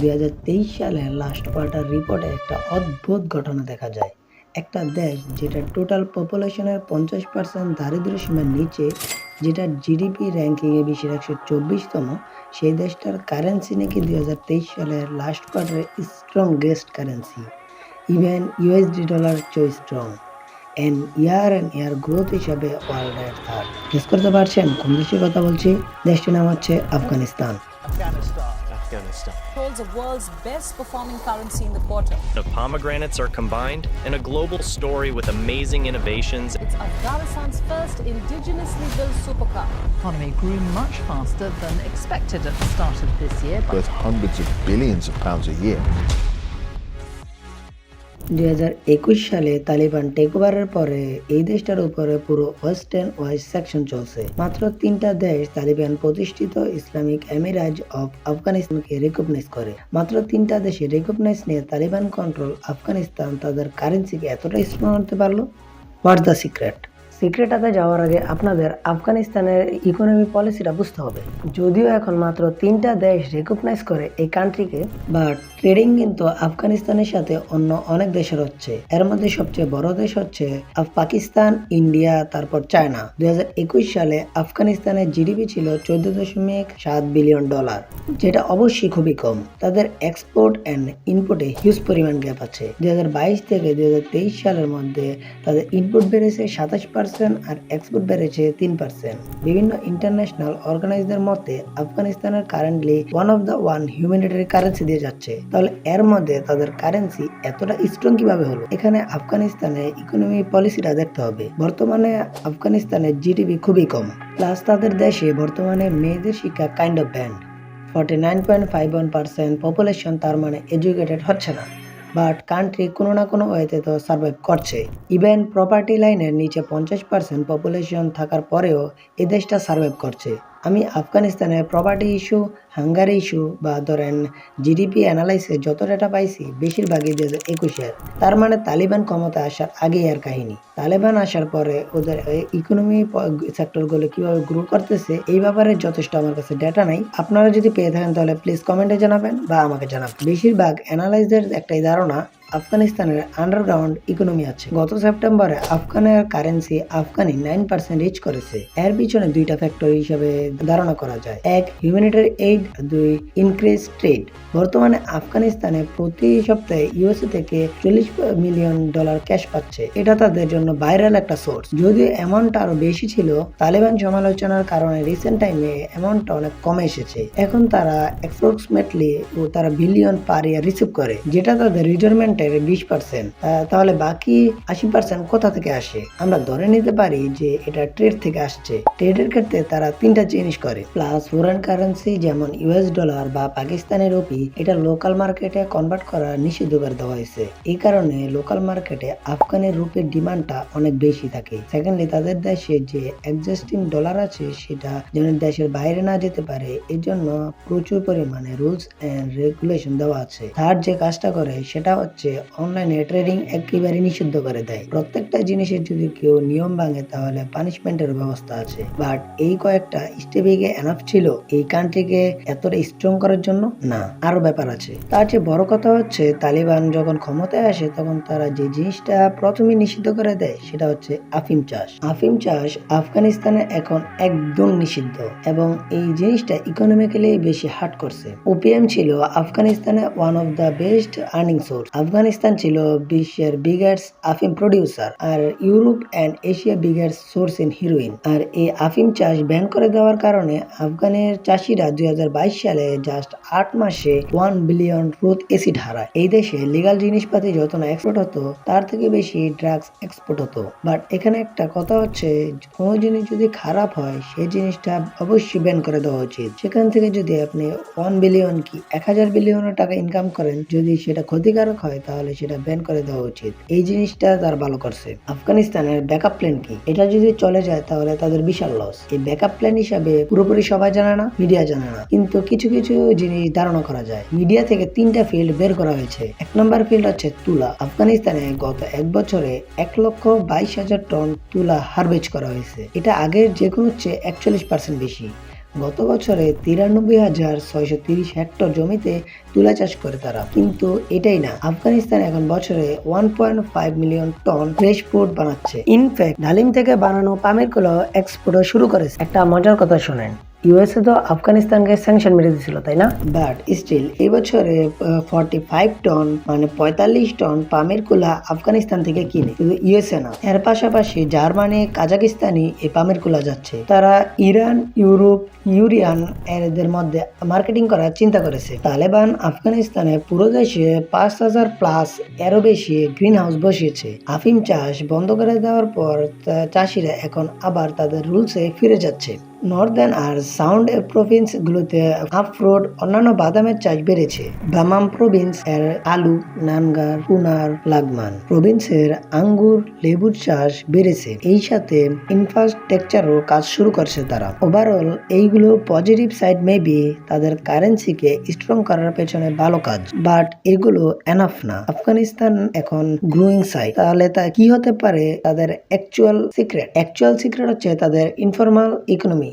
দুই হাজার তেইশ সালে লাস্ট কোয়ার্টার রিপোর্টে একটা অদ্ভুত ঘটনা দেখা যায়। একটা দেশ যেটা টোটাল পপুলেশনের পঞ্চাশ পার্সেন্ট দারিদ্র্য সীমার নিচে, যেটা জিডিপি র্যাঙ্কিংয়ে বিশ্বের একশো চব্বিশতম, সেই দেশটার কারেন্সি নাকি দুই হাজার তেইশ সালের লাস্ট কোয়ার্টারে strong guest currency even USD dollar চো strong end year and year growth হিসাবে ওয়ার্ল্ডের থার্ড গেস করতে পারছেন? কোন দেশের কথা বলছি? দেশটির নাম হচ্ছে Afghanistan. Afghanistan. holds the world's best performing currency in the quarter. The pomegranates are combined in a global story with amazing innovations. It's Afghanistan's first indigenously built supercar. economy grew much faster than expected at the start of this year. worth hundreds of billions of pounds a year. দুই একুশ সালে Taliban take ওভারের পরে এই দেশটার উপরে পুরো western wise section চলছে। মাত্র তিনটা দেশ তালিবান প্রতিষ্ঠিত ইসলামিক এমিরাজ অফ আফগানিস্তানকে রিকগনাইজ করে। মাত্র তিনটা দেশে রিকগনাইজ নিয়ে তালিবান কন্ট্রোল আফগানিস্তান তাদের কারেন্সিকে এতটা স্ট্রং করতে পারল? হোয়াট দ্য সিক্রেট সিক্রেটাতে যাওয়ার আগে আপনাদের আফগানিস্তানের ইকোনমি পলিসিটা বুঝতে হবে। যদিও এখন মাত্র তিনটা দেশ রেকগনাইজ করে এই কান্ট্রিকে বাট ট্রেডিং কিন্তু আফগানিস্তানের সাথে অন্য অনেক দেশের হচ্ছে। এর মধ্যে সবচেয়ে বড় দেশ হচ্ছে পাকিস্তান, ইন্ডিয়া, তারপর চায়না। দুই হাজার একুশ সালে আফগানিস্তানের জিডিপি ছিল চোদ্দ দশমিক সাত বিলিয়ন ডলার, যেটা অবশ্যই খুবই কম। তাদের এক্সপোর্ট অ্যান্ড ইনপুটে হিউজ পরিমাণ গ্যাপ আছে। দুই হাজার বাইশ থেকে দুই হাজার তেইশ সালের মধ্যে তাদের ইনপুট বেড়েছে সাতাশ পার্সেন্ট আর এক্সপোর্ট বেড়েছে তিন পার্সেন্ট। বিভিন্ন ইন্টারন্যাশনাল অর্গানাইজদের মতে, আফগানিস্তানের currently one of the one humanitarian currency দিয়ে যাচ্ছে। তাহলে এর মধ্যে তাদের কারেন্সি এতটা স্ট্রং কীভাবে হলো? এখানে আফগানিস্তানের ইকোনমি পলিসিটা দেখতে হবে। বর্তমানে আফগানিস্তানের জিডিপি খুবই কম। প্লাস তাদের দেশে বর্তমানে মেয়েদের শিক্ষা kind of banned forty nine point five one percent population তার মানে এডুকেটেড হচ্ছে না। বাট কান্ট্রি কোনো না কোনো ওয়েতে তো সার্ভাইভ করছে। ইভেন প্রপার্টি লাইনের নিচে পঞ্চাশ পার্সেন্ট পপুলেশন থাকার পরেও এ দেশটা সার্ভাইভ করছে। আমি আফগানিস্তানের প্রপার্টি ইস্যু হাঙ্গারি ইস্যু বা ধরেন জিডিপি অ্যানালাইসে যত ডেটা পাইছি, বেশিরভাগই দু হাজার একুশের তার মানে তালিবান ক্ষমতা আসার আগেই আর কাহিনী। তালেবান আসার পরে ওদের ইকোনমি সেক্টরগুলো কীভাবে গ্রো করতেছে, এই ব্যাপারে যথেষ্ট আমার কাছে ডেটা নাই। আপনারা যদি পেয়ে থাকেন তাহলে প্লিজ কমেন্টে জানাবেন বা আমাকে জানাবেন। বেশিরভাগ অ্যানালাইজদের একটাই ধারণা আফগানিস্তানের আন্ডারগ্রাউন্ড ইকোনমি আছে। গত সেপ্টেম্বরে আফগানের currency afghani nine percent reach করেছে। এর পিছনে দুইটা ফ্যাক্টর হিসাবে ধারণা করা যায়। এক হিউম্যানিটারি এইড দুই ইনক্রিজ ট্রেড বর্তমানে আফগানিস্তানে প্রতি সপ্তাহে ইউএসএ থেকে চল্লিশ মিলিয়ন ডলার ক্যাশ পাচ্ছে। এটা তাদের জন্য ভাইরাল একটা সোর্স যদিও অ্যামাউন্ট আরও বেশি ছিল, তালেবান সমালোচনার কারণে রিসেন্ট টাইমে অ্যামাউন্টটা অনেক কমে এসেছে। এখন তারা অ্যাপ্রক্সিমেটলি তারা বিলিয়ন পার ইয়ার রিসিভ করে, যেটা তাদের রিটায়ারমেন্টের বিশ পার্সেন্ট তাহলে বাকি আশি পার্সেন্ট কোথা থেকে আসে? আমরা ধরে নিতে পারি যে এটা ট্রেড থেকে আসছে। ট্রেডের ক্ষেত্রে তারা তিনটা জিনিস করে। প্লাস ফরেন কারেন্সি যেমন ইউএস ডলার বা পাকিস্তানের রুপি এটা লোকাল মার্কেটে কনভার্ট করা নিষিদ্ধ করে দেওয়া হয়েছে। এই কারণে লোকাল মার্কেটে আফগানের রুপির ডিমান্ডটা অনেক বেশি থাকে। সেকেন্ডলি তাদের দেশে যে এক্সিস্টিং ডলার আছে, সেটা যেন দেশের বাইরে না যেতে পারে এর জন্য প্রচুর পরিমাণে রুলস এন্ড রেগুলেশন দেওয়া আছে। থার্ড যে কাজটা করে, সেটা হচ্ছে অনলাইনে ট্রেডিং একেবারে নিষিদ্ধ করে দেয়। প্রত্যেকটা জিনিসের যদি কেউ নিয়ম ভাঙে, তাহলে পানিশমেন্টের ব্যবস্থা আছে। বাট এই কয়েকটা স্টেপিকে এনাফ ছিল এই কান্ট্রিকে এতটা স্ট্রং করার জন্য? না, আরও ব্যাপার আছে। তার চেয়ে বড় কথা হচ্ছে, তালিবান যখন ক্ষমতায় আসে, তখন তারা যে জিনিসটা প্রথমে নিষিদ্ধ করে দেয়, সেটা হচ্ছে আফিম চাষ। আফিম চাষ আফগানিস্তানে এখন একদম নিষিদ্ধ এবং এই জিনিসটা ইকোনমিক্যালি বেশি হার্ট করছে। ওপিএম ছিল আফগানিস্তানে one of the best earning source Afghanistan ছিল বিশ্বের বিগেস্ট আফিম producer R Europe and Asia biggest source in heroin আর এই আফিম চাষ ব্যান করে দেওয়ার কারণে আফগানের চাষিরা দু হাজার বাইশ সালে জাস্ট আট মাসে ওয়ান বিলিয়ন রুথ এসিড হারায়। এই দেশে লিগাল জিনিসপাতি যত না এক্সপোর্ট হতো, তার থেকে বেশি ড্রাগস এক্সপোর্ট হতো। বাট এখানে একটা কথা হচ্ছে, কোনো জিনিস যদি খারাপ হয়, সেই জিনিসটা অবশ্যই ব্যান করে দেওয়া উচিত। সেখান থেকে যদি আপনি ওয়ান বিলিয়ন কি এক হাজার বিলিয়নের টাকা ইনকাম করেন, যদি সেটা ক্ষতিকারক হয় তাহলে সেটা ব্যান করে দেওয়া উচিত। এই জিনিসটা তার ভালো করছে। আফগানিস্তানের ব্যাকআপ প্ল্যান কি? এটা যদি চলে যায়, তাহলে তাদের বিশাল লস এই ব্যাকআপ প্ল্যান হিসাবে পুরোপুরি সবাই জানে না মিডিয়া জানে না। কিন্তু কিছু কিছু জিনিস ধারণা করা যায়। মিডিয়া থেকে তিনটা ফিল্ড বের করা হয়েছে। এক নম্বর ফিল্ড হচ্ছে তুলা। আফগানিস্তানে গত এক বছরে এক লক্ষ বাইশ হাজার টন তুলা হারভেস্ট করা হয়েছে। এটা আগের যে কোনো চেয়ে একচল্লিশ পার্সেন্ট বেশি। গত বছরে তিরানব্বই হাজার ছয়শো তিরিশ হেক্টর জমিতে তুলা চাষ করে তারা। কিন্তু এটাই না, আফগানিস্তান এখন বছরে one point five million ton fresh food বানাচ্ছে। ইনফ্যাক্ট ডালিম থেকে বানানো পামেরগুলো এক্সপোর্টও শুরু করেছে। একটা মজার কথা শোনেন ইউএসএ তো আফগানিস্তানকে স্যাংশন মেরে দিয়েছিল, তাই না? বাট স্টিল এই বছরে ফর্টি ফাইভ টন মানে পঁয়তাল্লিশ টন পামের কুলা আফগানিস্তান থেকে কিনে, শুধু ইউএসএ না। এর পাশাপাশি জার্মানি কাজাকিস্তানি এই পামের কুলা যাচ্ছে। তারা ইরান, ইউরোপ, ইউরিয়ান এদের মধ্যে মার্কেটিং করার চিন্তা করেছে। তালেবান আফগানিস্তানে পুরো দেশে পাঁচ হাজার প্লাস এরও বেশি গ্রিন হাউস বসিয়েছে। আফিম চাষ বন্ধ করে দেওয়ার পর চাষিরা এখন আবার তাদের রুলসে ফিরে যাচ্ছে। নর্দার্ন আর সাউন্ড প্রভিন্স গুলোতে আফরোড, অন্যান্য বাদামের চাষ বেড়েছে। বামাম প্রভিন্স এর আলু, নানগার, পুনার, লাগমান প্রভিন্সের আঙ্গুর, লেবুর চাষ বেড়েছে। এই সাথে ইনফ্রাস্ট্রাকচারও কাজ শুরু করছে তারা। ওভারঅল এইগুলো পজিটিভ সাইড মেবি তাদের কারেন্সিকে স্ট্রং করার পেছনে ভালো কাজ। বাট এগুলো এনাফ না। আফগানিস্তান এখন গ্রোয়িং সাইড তাহলে তা কি হতে পারে? তাদের অ্যাকচুয়াল সিক্রেট অ্যাকচুয়াল সিক্রেট হচ্ছে তাদের ইনফরমাল ইকোনমি